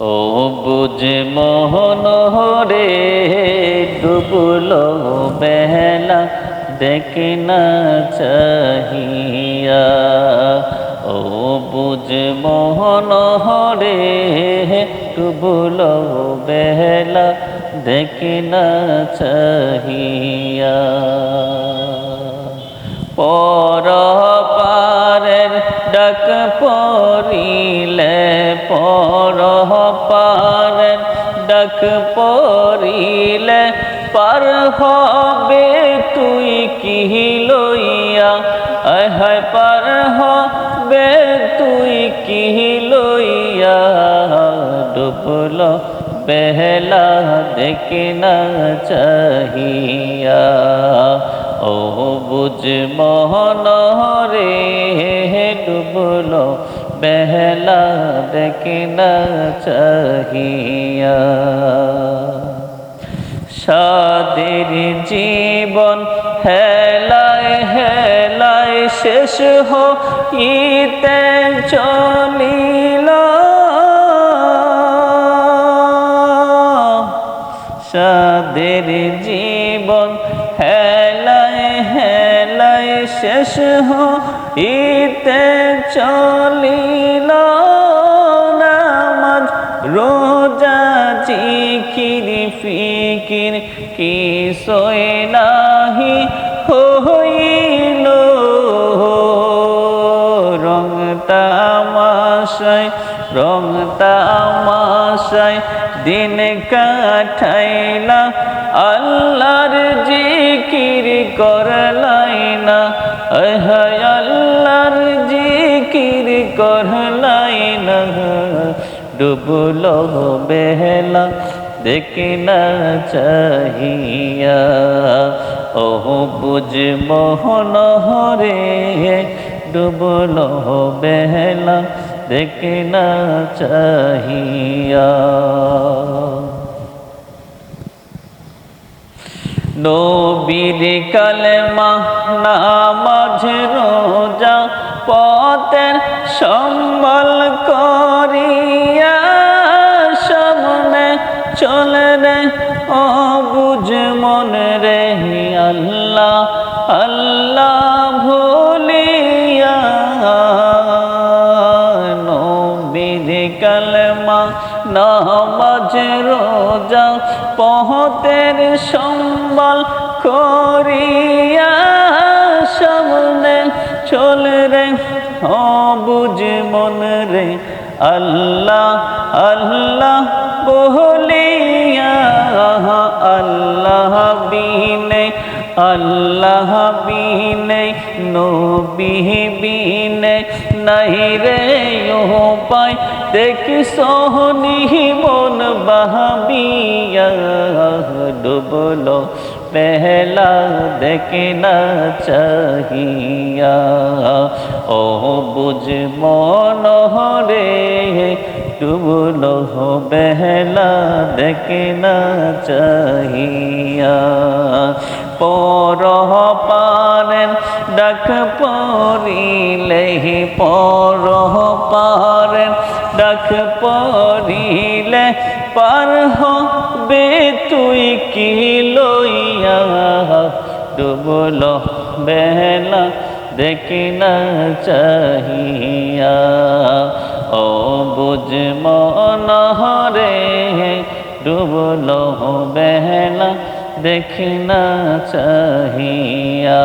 ও বুঝ মোহন রে ডুবল বেলা দেখ না চাহিয়া। ও বুঝ মোহন রে ডুবল বেলা দেখ না চাহিয়া। পর পারের ডাক পরিলে ডাক পরিলে পার হবে তুই কি লইয়া? আহায় পার হবে তুই কি লইয়া? ডুবল বেহলা দেখে না চাহিয়া। ও বুঝ মোহন রে ডুবল দেখে না চাহিয়া। সাদের জীবন হেলায় হেলায় শেষ হইতে চলিল। সাদের জীবন হেলায় হেলায় শেষ হইতে চলিল নামাজ, রোজা, জিকির, ফিকির কি সোয় নাহি হইল। রং তামাশায় রং তামাশায় দিন কাঠাইলা আল্লাহর জিকির করলাই না জিকির করলাই না ডুবল বেহলা দেখে না চাহিয়া। ও বুঝ মোহন হরে, ডুবল বেহলা দেখে না চাহিয়া। নবীর কালেমা নামাজ রোজা পথের সম্বল করিয়া সামনে চলে রে, ও বুঝ মন রে আল্লাহ আল্লাহ ভুলিয়া নবীর কালেমা নামাজ রোজা পহতের সম্বল করিয়া বুঝ মন রে, আল্লাহ আল্লাহ বলিয়া আল্লাহ বিনে আল্লাহ বিনে, নবী বিনে, নাই রে পাই দেখ সোহনি মন বাহাবিয়া, ডুবলো পহলা দেখনা চাহিয়া ও বুঝ মন রে ডুবলো বেহলা দেখনা চাহিয়া পর পারেন ডাক পরিলে পর পারেন ডাক পরিলে পার হবে তুই কি লইয়া ডুবল বেলা দেখি না চাহিয়া? ও বুঝ মন রে ডুবল বেলা দেখি না চাহিয়া।